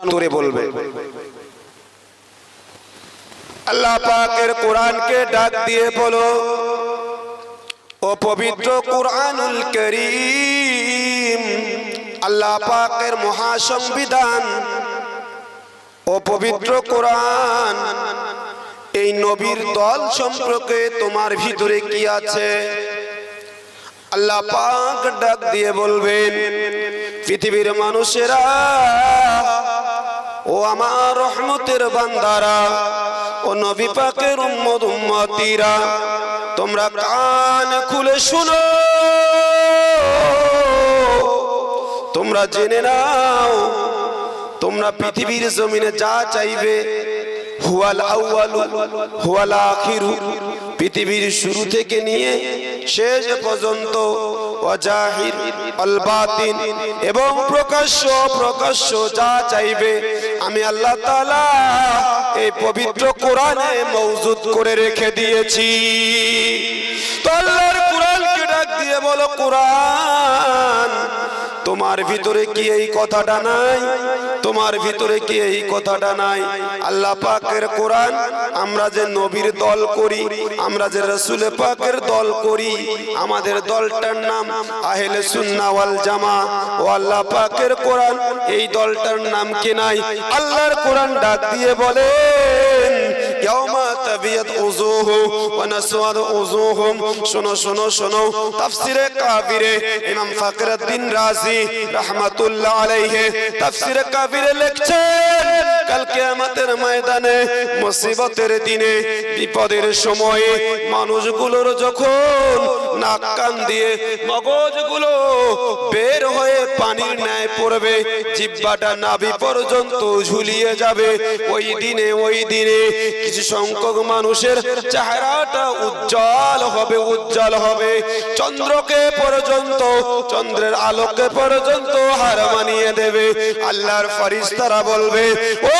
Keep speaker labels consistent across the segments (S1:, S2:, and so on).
S1: উত্তরে বলবে। আল্লাহ পাকের কোরআনকে ডাক দিয়ে বলো, ও পবিত্র কোরআনুল করিম, আল্লাহ পাকের মহাসংবিধান, ও পবিত্র কোরআন, এই নবীর দল সম্পর্কে তোমার ভিতরে কি আছে? আল্লাহ পাক ডাক দিয়ে বলবেন, পৃথিবীর মানুষেরা ও আমার রহমতের বান্দারা, ও নবী পাকের উম্মত উম্মতিরা, তোমরা কান খুলে শুনো। তোমরা জেনে নাও, তোমরা পৃথিবীর জমিনে যা চাইবে, হুয়াল আউয়ালু, হুয়াল আখিরু, পৃথিবীর শুরু থেকে নিয়ে শেষ পর্যন্ত ওয়াজাহির আল বাতিন, এবং প্রকাশ্য প্রকাশ্য যা চাইবে আমি আল্লাহ এই পবিত্র কোরআনে মৌজুদ করে রেখে দিয়েছি। তো আল্লাহর কোরআনকে ডাক দিয়ে বলো, কোরআন তোমার ভিতরে কি এই কথাটা নাই? তোমার ভিতরে কি এই কথাটা নাই? আল্লাহ পাকের কোরআন, আমরা যে নবীর দল করি, আমরা যে রসুল পাকের দল করি, আমাদের দলটার নাম আহলে সুন্না ওয়াল জামা। ও আল্লাহ পাকের কোরআন, এই দলটার নাম কে নাই? আল্লাহর কোরআন ডাক দিয়ে বলেন ইয়াউমা তাবিয়াত উজুহু ওয়া নাসওয়াদ উজুহুম শোনো শোনো শোনো তাফসিরে কাবিরে ইমাম ফখরুদ্দিন রাজি রাহমাতুল্লাহ আলাইহি তাফসিরে কাবিরে লিখছেন কাল কিয়ামতের ময়দানে, মুসিবতের দিনে, বিপদের সময়ে মানুষগুলোর যখন নাক কান দিয়ে মগজগুলো বের হয়ে পানির ন্যায় পড়বে, জিব্বাটা নাভি পর্যন্ত ঝুলিয়ে যাবে, ওই দিনে ওই দিনে কিছু সংখ্যক মানুষের চেহারাটা উজ্জ্বল হবে উজ্জ্বল হবে। চন্দ্রকে পর্যন্ত, চন্দ্রের আলোকে পর্যন্ত হার মানিয়ে দেবে। আল্লাহর ফরিস্তারা বলবে, ও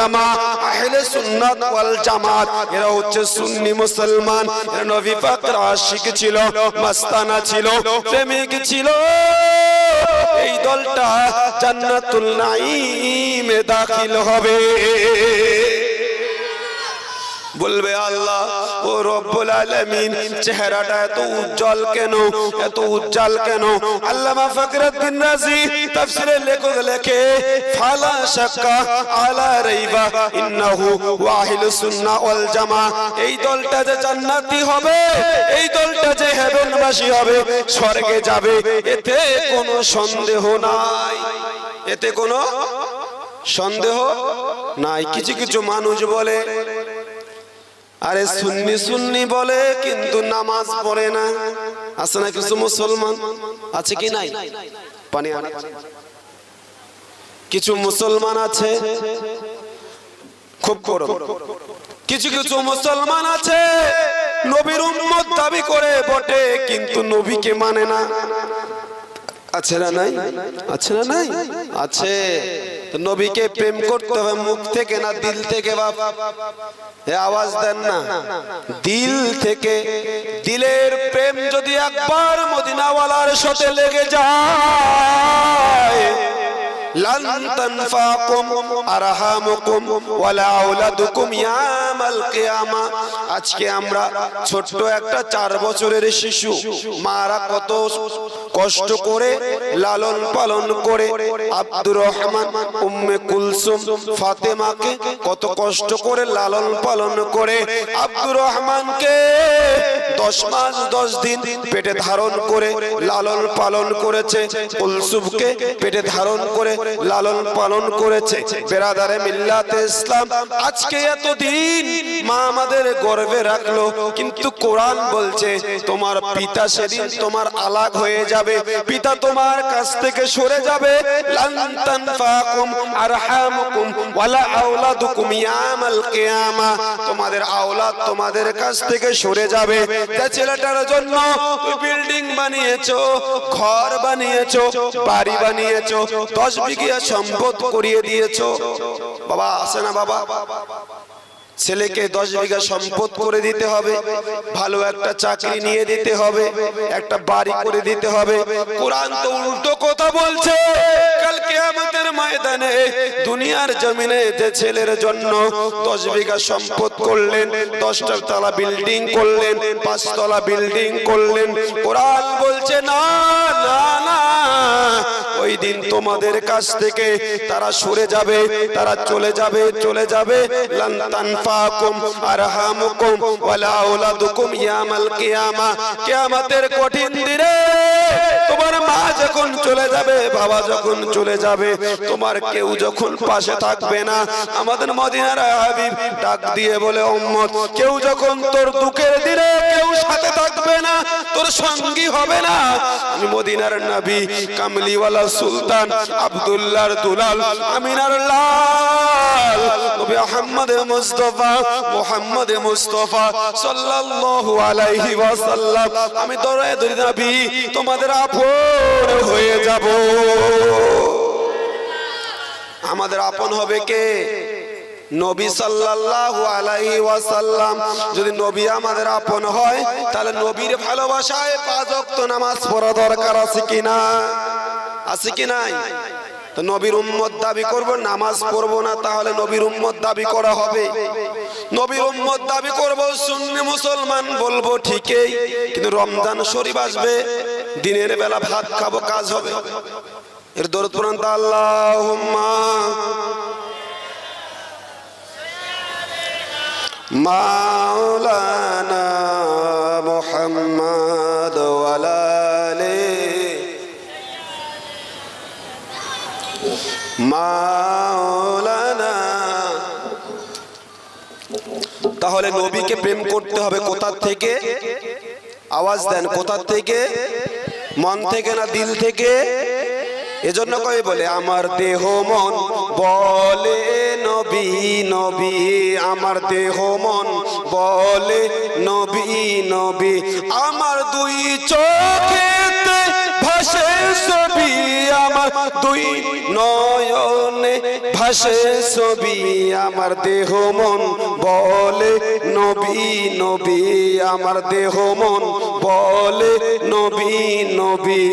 S1: জামা, আহলে সুন্নি মুসলমান। এরা নবী পাকের আশিক মাস্তানা ছিল, প্রেমিক ছিল। এই দলটা জান্নাতুল নাঈমে দাখিল হবে বলবে আল্লাহ ও রব্বুল আলামিন, চেহারাটা এত উজ্জ্বল কেন? এত উজ্জ্বল কেন? আল্লামা ফখরুদ্দিন রাজি তাফসিরে লেখক লেখে, ফালা শাক্কা আলা রাইবা, ইন্নাহু ওয়াহিল সুন্নাহ ওয়াল জামা। এই দলটা যে জান্নাতি হবে, এই দলটা যে হেভেনবাসী হবে, স্বর্গে যাবে, এতে কোনো সন্দেহ নাই। এতে কোনো সন্দেহ নাই। কিছু কিছু মানুষ বলে আরে সুন্নি সুন্নি বলে কিন্তু নামাজ পড়ে না। আছে না কিছু মুসলমান? আছে কি নাই? পানি। কিছু মুসলমান আছে। খুব বড় কিছু কিছু মুসলমান আছে। নবীর উম্মত দাবি করে বটে কিন্তু নবীকে মানে না। আছে না নাই? আছে না নাই? আছে। নবীকে প্রেম করতে হবে, মুখ থেকে না দিল থেকে, বাপ? আওয়াজ দেন না। দিল থেকে দিলের প্রেম যদি একবার মদিনাওয়ালার সাথে লেগে যায় আজকে আমরা ছোট্ট একটা চার বছরের শিশু, মারা কত কষ্ট করে, লালন পালন করে আব্দুর রহমান, উম্মে কুলসুম, ফাতেমাকে কত কষ্ট করে লালন পালন করে আব্দুর রহমানকে দশ মাস, দশ দিন পেটে ধারণ করে লালন পালন করেছে, কুলসুমকে পেটে ধারণ করে লালন পালন করেছে। বেরাদারে মিল্লাতে ইসলাম আজকে এতদিন মা আমাদের গর্বে রাখল, কিন্তু কোরআন বলছে, তোমার পিতা সেদিন তোমার আলাগ হয়ে যাবে। যাবে, পিতা তোমার কাছ থেকে সরে যাবে। তোমাদের আওলাদ তোমাদের কাছ থেকে সরে যাবে। ছেলেটার জন্য বিল্ডিং বানিয়েছো, ঘর বানিয়েছো, বাড়ি বানিয়েছো, দশ বিঘা সম্পদ করিয়ে দিয়েছ। বাবা, আসে না বাবা? ছেলেকে দশ বিঘা সম্পদ করে দিতে হবে, ভালো একটা চাকরি নিয়ে দিতে হবে, একটা বাড়ি করে দিতে হবে। কোরআন তো উল্টো কথা বলছে কালকে আমাদের ময়দানে দুনিয়ার জমিনে যে ছেলের জন্য দশ বিঘা সম্পদ করলেন, দশটা তলা বিল্ডিং করলেন, পাঁচতলা বিল্ডিং করলেন, কোরআন বলছে, না না না ওই দিন তোমাদের কাছ থেকে তারা সরে যাবে, তারা চলে যাবে চলে যাবে। কিয়ামতের কঠিন দিনে তোমার মা যখন চলে যাবে, বাবা যখন চলে যাবে, তোমার কেউ যখন পাশে থাকবে না, আমাদের মদিনার হাবিব ডাক দিয়ে বলে, উম্মত, কেউ যখন তোর দুঃখের দিনে সাথে থাকবে না, তোর সঙ্গী হবে না। আমি মদিনার কামলিওয়ালা সুলতান দুলাল, আমিনার লাল। নবী সাল্লাল্লাহু আলাইহি ওয়াসাল্লাম। আমি তোমাদের আপন হয়ে যাব। আমাদের আপন হবে কে? নবী সাল্লাল্লাহু আলাইহি ওয়াসাল্লাম যদি নবী আমাদের আপন হয়, তাহলে নবীর ভালোবাসায় পাঁচ ওয়াক্ত নামাজ পড়া দরকার আছে কি না? আছে কি নাই? তো নবীর উম্মত দাবি করব, নামাজ পড়ব না, তাহলে নবীর উম্মত দাবি করা হবে। নবীর উম্মত দাবি করব, সুন্নি মুসলমান বলব ঠিকই, কিন্তু রমজান শরীফ আসবে, দিনের বেলা ভাত খাব, কাজ হবে। এর দরদ পুরান মাওলানা মুহাম্মদ মাওলানা। তাহলে নবীকে প্রেম করতে হবে কোথা থেকে? আওয়াজ দেন কোথা থেকে? মন থেকে না দিল থেকে? এজন্য কই বলে, আমার দেহ মন বলে। নবী নবী, আমার দেহ মন বলে নবী নবী। আমার দুই চোখেতে ভাসে ছবি, আমার দুই নয়নে ভাসে ছবি, আমার দেহ মন বলে নবী নবী। আমার দেহ মন বলে নবী নবী।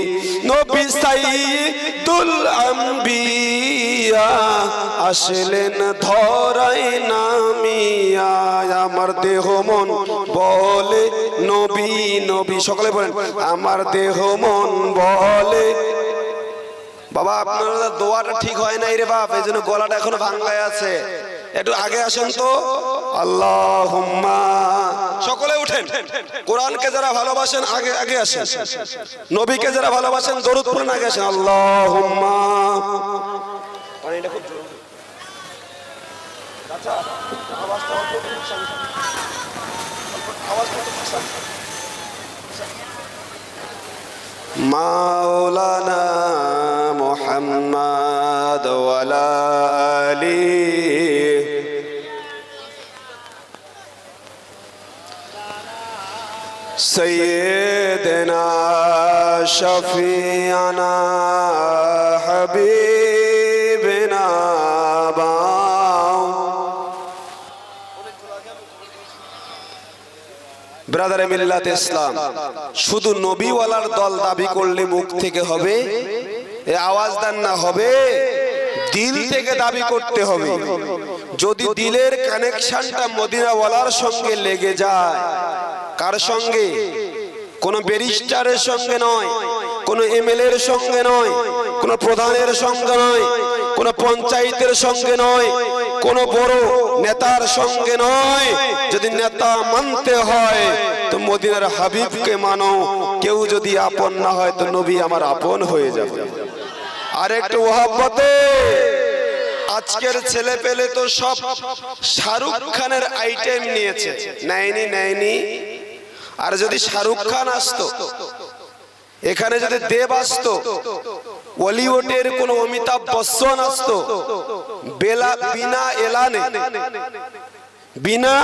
S1: নবী সাইদুল আম্বিয়া আসলেন ধরাই নামিয়া। আমার দেহ মন বলে নবী নবী। সকলে বলেন, আমার দেহ মন বলে। বাবা, আপনার দোয়াটা ঠিক হয় নাই রে বাপ এই জন্য গলাটা এখনও ভাঙ্গায় আছে। একটু আগে আসেন তো আল্লাহ সকলে উঠেন কোরআনকে যারা ভালোবাসেন আগে আগে আসেন নবীকে যারা ভালোবাসেন দরুদ পড়েন আগে আসেন আল্লাহ পানিটা খুব। আচ্ছা, আওয়াজটা। আওয়াজটা মাওলানা মুহাম্মদ ওয়ালা আলিহি سيدنا شفيعنا حبيبنا باو ব্রাদার মিল্লাত ইসলাম শুধু নবীওয়ালার দল দাবি করলে মুখ থেকে হবে এ আওয়াজ দেন না হবে দিল থেকে দাবি করতে হবে যদি দিলের কানেকশনটা মদিনাওয়ালার সঙ্গে লেগে যায় কার সঙ্গে? কোন ব্যারিস্টারের সঙ্গে নয়, কোন এমএলএ এর সঙ্গে নয়, কোন প্রধানের সঙ্গে নয়, কোন পঞ্চায়েতের সঙ্গে নয়, কোন বড় নেতার সঙ্গে নয়। যদি নেতা মানতে হয়, তো মদিনার হাবিবকে মানো। কেউ যদি আপন না হয়, তো নবী আমার আপন হয়ে যাবে। আর একটু ওহাব্বতে আজকের ছেলে পেলে তো সব শাহরুখ খানের আইটেম নিয়েছে। নেয়নি নেয়নি। আর যদি শাহরুখ খান আসতো এখানে যদি দেব আসতো বলিউডের কোন অমিতাভ বচ্চন আসতো বেলা বিনা এলানে। বিনা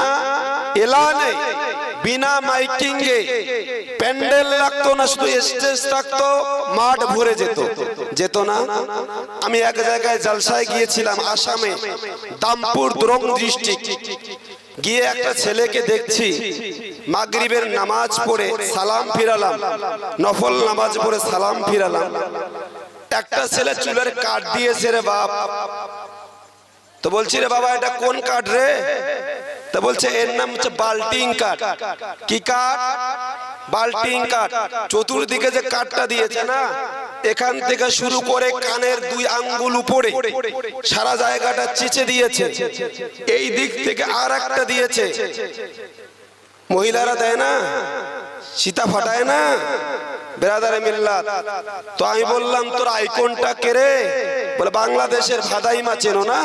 S1: এলানে বিনা মাইকিং এ প্যান্ডেল লাগতো না শুধু স্টেজ থাকতো মাঠ ভরে যেত। যেত না? আমি এক জায়গায় জালসায় গিয়েছিলাম আসামে দামপুর দ্রং ডিস্ট্রিক্ট। গিয়ে একটা ছেলেকে দেখছি মাগরিবের নামাজ পড়ে সালাম ফিরালাম। নফল নামাজ পড়ে সালাম ফিরালাম। একটা ছেলে চুলের কাঠ দিয়েছে রে বাপ। তো বলছি রে বাবা এটা কোন কাঠ রে? তো বলছে এর নাম হচ্ছে বাল্টিং কাঠ। কি কাঠ? বাল্টিং কাঠ। চতুর্দিকে যে কাঠটা দিয়েছে না এখান থেকে শুরু করে কানের দুই আঙ্গুল উপরে সারা জায়গাটা চিচে দিয়েছে। এই দিক থেকে আর একটা দিয়েছে। মহিলারা দেয় না, সীতা ফাটায় না। বেরাদারে মিল্লাত, তো আমি বললাম, তোর আইকনটা কেরে বলে, বাংলাদেশের ভাদাইমা চেনো না?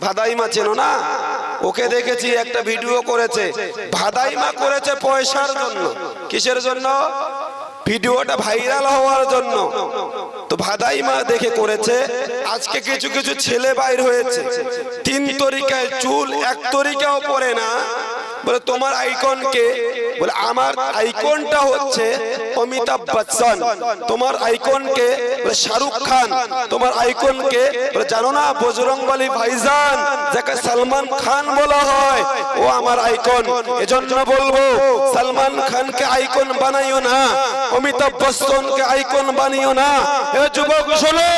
S1: ভাদাইমা চেনো না। ওকে দেখেছি, একটা ভিডিও করেছে। ভাদাইমা করেছে পয়সার জন্য। কিসের জন্য? ভিডিওটা ভাইরাল হওয়ার জন্য। তো ভাদাইমা দেখে করেছে, আজকে কিছু কিছু ছেলে বাইর হয়েছে। তিন তরিকায় চুল, এক তরিকাও পরে না। বলে, তোমার আইকন কে? বলে, আমার আইকনটা হচ্ছে অমিতাভ বচ্চন। তোমার আইকন কে? বলে, শাহরুখ খান। তোমার আইকন কে? বলে, জানো না, বজরংবলী ভাইজান, যাকে সালমান খান বলা হয়, ও আমার আইকন এজন্য বলব, সালমান খানকে আইকন বানাইও না। অমিতাভ বচ্চনকে আইকন বানিও না। যুবক শোনো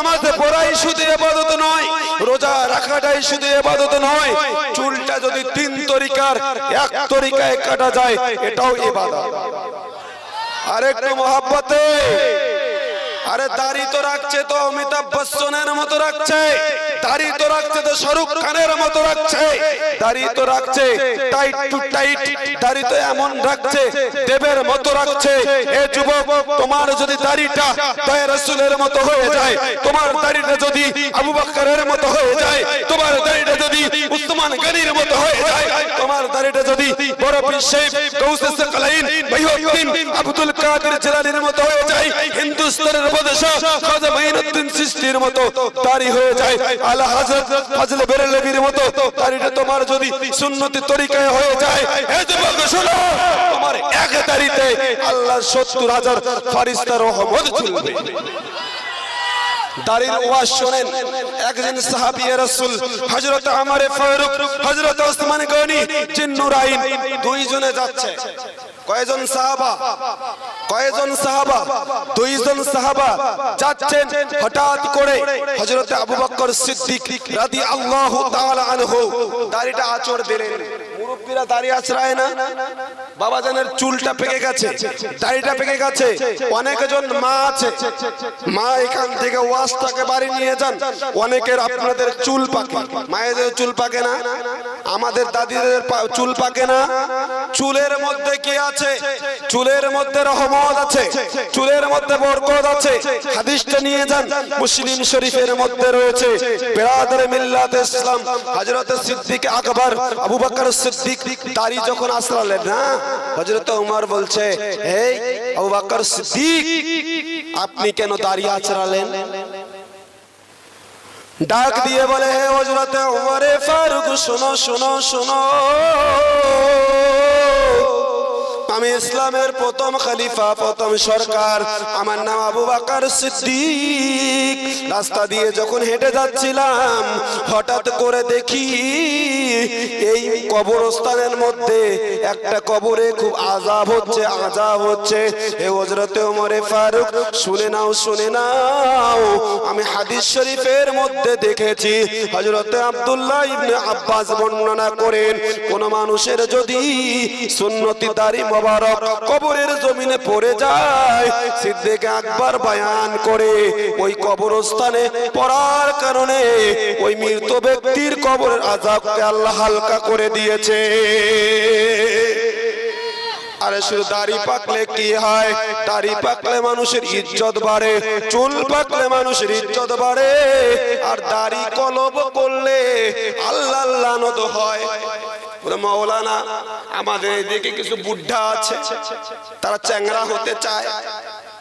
S1: আমাদের পড়াই শুধু এবাদত নয় রোজা রাখাটাই শুধু এবাদত নয় চুলটা যদি তিন তরিকার এক তরিকায় কাটা যায় এটাও এবাদত। আরেকটু মহাব্বতে। আরে দাড়ি তো রাখছে তো, অমিতাভ বচ্চনের মতো রাখছে। দাড়ি তো রাখছে তো, শাহরুখ খানের মতো রাখছে। দাড়ি তো রাখছে টাইট টু টাইট দাড়ি তো এমন রাখছে, দেবের মতো রাখছে। এ যুবক, তোমার যদি দাড়িটা দয়া রাসূলের মতো হয়ে যায়, তোমার দাড়িটা যদি আবু বকরের মতো হয়ে যায়, তোমার দাড়িটা যদি উসমান গনির মতো হয়ে যায়, তোমার দাড়িটা যদি বড় পীর সাহেব গৌস সাকালাইন বাইউদ্দিন আব্দুল কাদের জিলানীর মতো হয়ে যায়, হিন্দুস্তানের বাদশা খাজা মাইনুদ্দিন চিশতির মতো দাড়ি যায়। আলা হযরত ফজল বেরেলভির মতো দাড়িটা তোমার যদি সুন্নতি তরিকায় যায় এই যুবক, শোনো, তোমার এক দাড়িতে আল্লাহ 70 হাজার ফেরেশতার রহমত চলবে দাড়ির ওয়াজ শোনেন, একজন সাহাবী রাসূল, হযরত ওমর ফারুক, হযরত ওসমান গনি জিন্নুরাইন দুইজনে যাচ্ছে। কয়জন সাহাবা? কয়জন সাহাবা? দুইজন সাহাবা যাচ্ছেন হঠাৎ করে হযরত আবু বকর সিদ্দিক রাদিয়াল্লাহু তাআলা আনহু, দাড়িটা আঁচড় দিলেন। মুরব্বিরা দাড়ি আছড়ায় না? বাবা জানের চুলটা পেকে গেছে, দাড়িটা পেকে গেছে, অনেকজন মা আছে। মা এখান থেকে ওয়াজটাকে বাড়ি নিয়ে যান, অনেকের আপনাদের চুল পাকে। মায়েদের চুল পাকে না? আমাদের দাদিদের চুল পাকে না? চুলের মধ্যে কি আছে? চুলের মধ্যে রহমত আছে। চুলের মধ্যে বরকত আছে। হাদিসটা নিয়ে যান, মুসলিম শরীফের মধ্যে রয়েছে। বেরাদর মিল্লাত ইসলাম, হযরত সিদ্দিক আকবর, আবু বকর সিদ্দিক দাড়ি যখন আসরালেন না? বলছে, এই আবু সিদ্দিক, আপনি কেন ডাক দিয়ে বলে, হে হযরত ওমরে ফারুক, শোনো শোনো শোনো। আমি ইসলামের প্রথম খলিফা, প্রথম সরকার। আমার নাম আবু বাকার সিদ্দিক। রাস্তা দিয়ে যখন হেঁটে যাচ্ছিলাম, হঠাৎ করে দেখি এই কবরস্থানের মধ্যে একটা কবরে খুব আজাব হচ্ছে আজাব হচ্ছে। হে হজরতে ওমরে ফারুক, শুনে নাও শুনে নাও, আমি হাদিস শরীফের মধ্যে দেখেছি হজরতে আব্দুল্লাহ ইবনে আব্বাস বর্ণনা করেন, কোন মানুষের যদি সুন্নতি দাড়ি মোবারক কবরের জমিনে পড়ে যায়, সিদ্দিক আকবর বয়ান করে, ওই কবরস্থানে পড়ার কারণে ওই মৃত ব্যক্তির কবরের আযাবকে আল্লাহ হালকা করে দিয়েছে। আরে শুধু দাড়ি পাকলে কি হয়? দাড়ি পাকলে মানুষের ইজ্জত বাড়ে, চুল পাকলে মানুষের ইজ্জত বাড়ে, আর দাড়ি কলব করলে আল্লাহ লানত হয়। মৌলানা, আমাদের এদিকে কিছু বুদ্ধা আছে, তারা চ্যাংরা হতে চায়।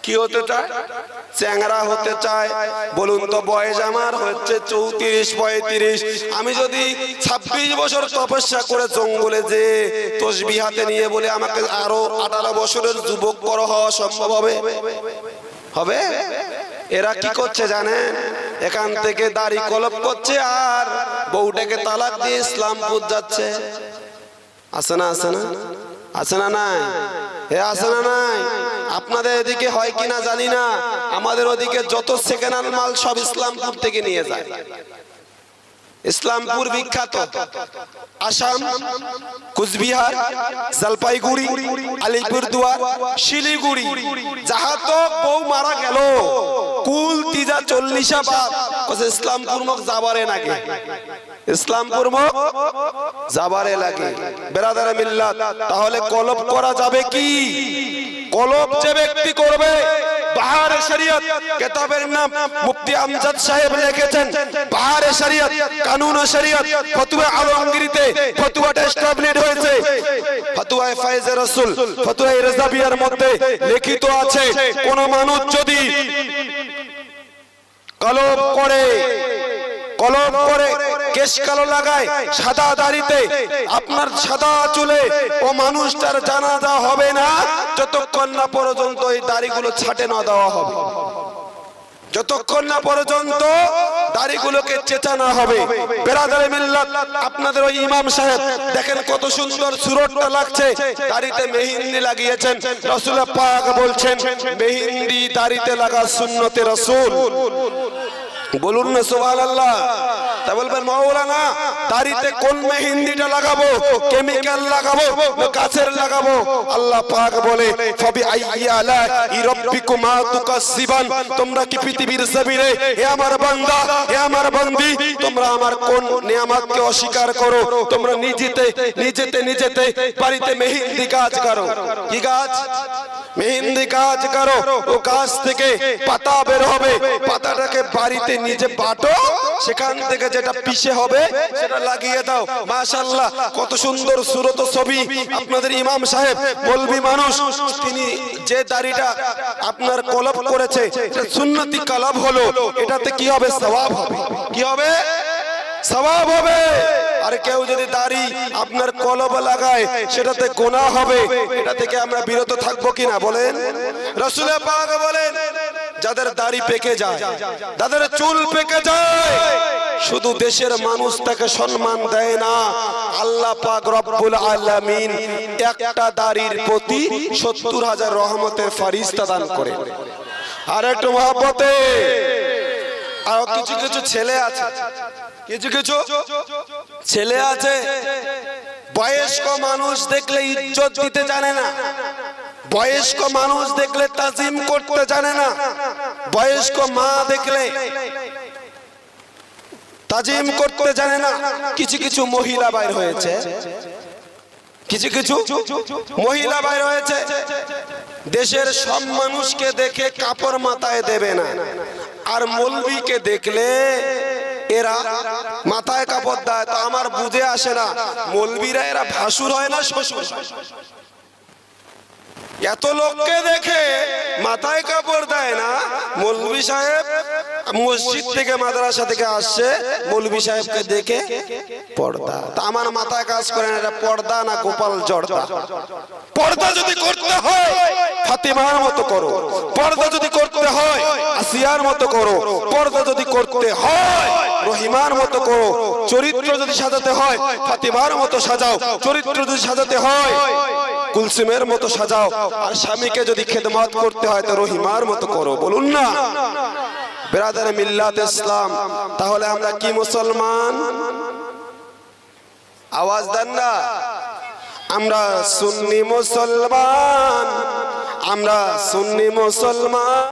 S1: কি হতে চায়? চ্যাংরা হতে চায়। বলুন তো বয়স আমার হচ্ছে চৌত্রিশ, পঁয়ত্রিশ। আমি যদি ছাব্বিশ বছর তপস্যা করে জঙ্গলে যে তসবি হাতে নিয়ে বলে আমাকে আরও আঠারো বছরের যুবক বড় হওয়া সম্ভব হবে? হবে? এরা কি করছে জানেন? এখান থেকে দাড়ি কলপ করছে আর বউটাকে তালাক দিয়ে ইসলাম ইসলামপুর যাচ্ছে। আছে না আছে না? আছে না নাই? এ, আছে না নাই? আপনাদের এদিকে হয় কিনা জানি না। আমাদের ওদিকে যত সেকেন্ড মাল সব ইসলামপুর থেকে নিয়ে যায়। ইসলামপুর বিখ্যাত। আসাম, কুচবিহার, জলপাইগুড়ি, আলিপুরদুয়ার, শিলিগুড়ি। যাহা তো বউ মারা গেল। কুল তিজা চল্লিশা বাদ। ইসলামপুর মুখ যাবারে নাকি ইসলামপুর মুখ যাবারে লাগে। বেরাদারে মিল্লাত, তাহলে কলব করা যাবে কি? কলব যে ব্যক্তি করবে বাহার শরীয়ত কিতাবের নাম মুফতি আমজাদ সাহেব লিখেছেন। বাহার শরীয়ত কানুন শরীয়ত ফতোয়া আলমগীরিতে ফতোয়াটা এস্টাবলিশ হয়েছে। ফায়েজে রাসূল রাজাবিয়ার মধ্যে লিখিত আছে কোন মানুষ যদি কলব করে কলম করে কেশ কালো লাগায়, সাদা দাড়িতে, আপনার সাদা চুলে ও মানুষটার জানাজা হবে না, যতক্ষণ না পর্যন্ত এই দাড়িগুলো ছাটে না দেওয়া হবে। যতক্ষণ না পর্যন্ত দাড়িগুলোকে চেঁচানো হবে। বেরাদারে মিল্লাত, আপনাদের ওই ইমাম সাহেব, দেখেন কত সুন্দর সুরটটা লাগছে, দাড়িতে মেহিন্দি লাগিয়েছেন। রসুল পাক বলছেন, মেহিন্দি দাড়িতে লাগা সুন্নতে রসুল। বলুন না সোহান আল্লাহ তা বলবেন মাওলানা দাড়িতে কোন মেহেন্দিটা লাগাবো? কেমিক্যাল লাগাবো গাছের লাগাবো? আল্লাহ পাক বলে, ফবি আইয়ালা ইরাব্বিকুমা তুকাসসিবান। তোমরা কি পৃথিবীর জমিনে হে আমার বান্দা হে আমার বান্দি, তোমরা আমার কোন নিয়ামতকে অস্বীকার করো? তোমরা নিজেতে নিজেতে নিজেতে বাড়িতে মেহেন্দি কাজ করো। কি গাছ মেহেন্দি কাজ করো। ও গাছ থেকে পাতা বের হবে। পাতাটাকে বাড়িতে নিজে বাটো, সেখান থেকে যেটা পিছে হবে, সেটা লাগিয়ে দাও। মাশাআল্লাহ, কত সুন্দর সুরত ছবি আপনাদের ইমাম সাহেব, বলবি মানুষ, তিনি যে দাড়িটা আপনার কলব করেছে সুন্নতি কলব হলো, এটাতে কি হবে? সওয়াব হবে। কি হবে? সওয়াব হবে। আর কেউ যদি দাড়ি আপনার কলব লাগায়, সেটাতে গোনা হবে, এটা থেকে আমরা বিরত থাকব কিনা বলেন? রসুলে পাক বলেন, যাদের দাড়ি পেকে যায়, যাদের চুল পেকে যায় শুধু দেশের মানুষ তাকে সম্মান দেয় না, আল্লাহ পাক রব্বুল আলামিন একটা দাড়ির প্রতি সত্তর হাজার রহমতের ফারিস্তা দান করে। আর একটু মহাব্বতে, আর কিছু কিছু ছেলে আছে। কিছু কিছু ছেলে আছে, বয়স্ক মানুষ দেখলে ইজ্জত দিতে জানে না, বয়স্ক মানুষ দেখলে তাজিম করতে জানে না, বয়স্ক মা দেখলে তাজিম করতে জানে না। কিছু কিছু মহিলা বাইর হয়েছে। কিছু কিছু মহিলা বাইর হয়েছে। দেশের সব মানুষকে দেখে কাপড় মাথায় দেবে না। আর মলবিকে দেখলে এরা মাথায় কাপড় দেয়। তো আমার বুঝে আসে না। মলবিরা এরা ভাসুর হয় না শ্বশুর? এত লোককে দেখে মাথায় কাপড় দেয় না। মৌলবি সাহেব মসজিদ থেকে মাদ্রাসা থেকে আসছে। মৌলবি সাহেবকে দেখে পর্দা। তা আমার মাথায় কাজ করে না, এটা পর্দা না গোপাল জর্দা? পর্দা যদি করতে হয়, ফাতিমার মতো করো। পর্দা যদি করতে হয়, আসিয়ার মতো করো। পর্দা যদি করতে হয়, রহিমার মতো করো। চরিত্র যদি সাজাতে হয়, ফাতিমার মতো সাজাও। চরিত্র যদি সাজাতে হয় কুলসুমের মতো সাজাও। আর স্বামীকে যদি খেদমত করতে হয়, তো রহিমার মতো করো। বলুন না। বেরাদার মিল্লাত ইসলাম, তাহলে আমরা কি মুসলমান? আওয়াজ দেন না। আমরা সুন্নি মুসলমান। আমরা সুন্নি মুসলমান।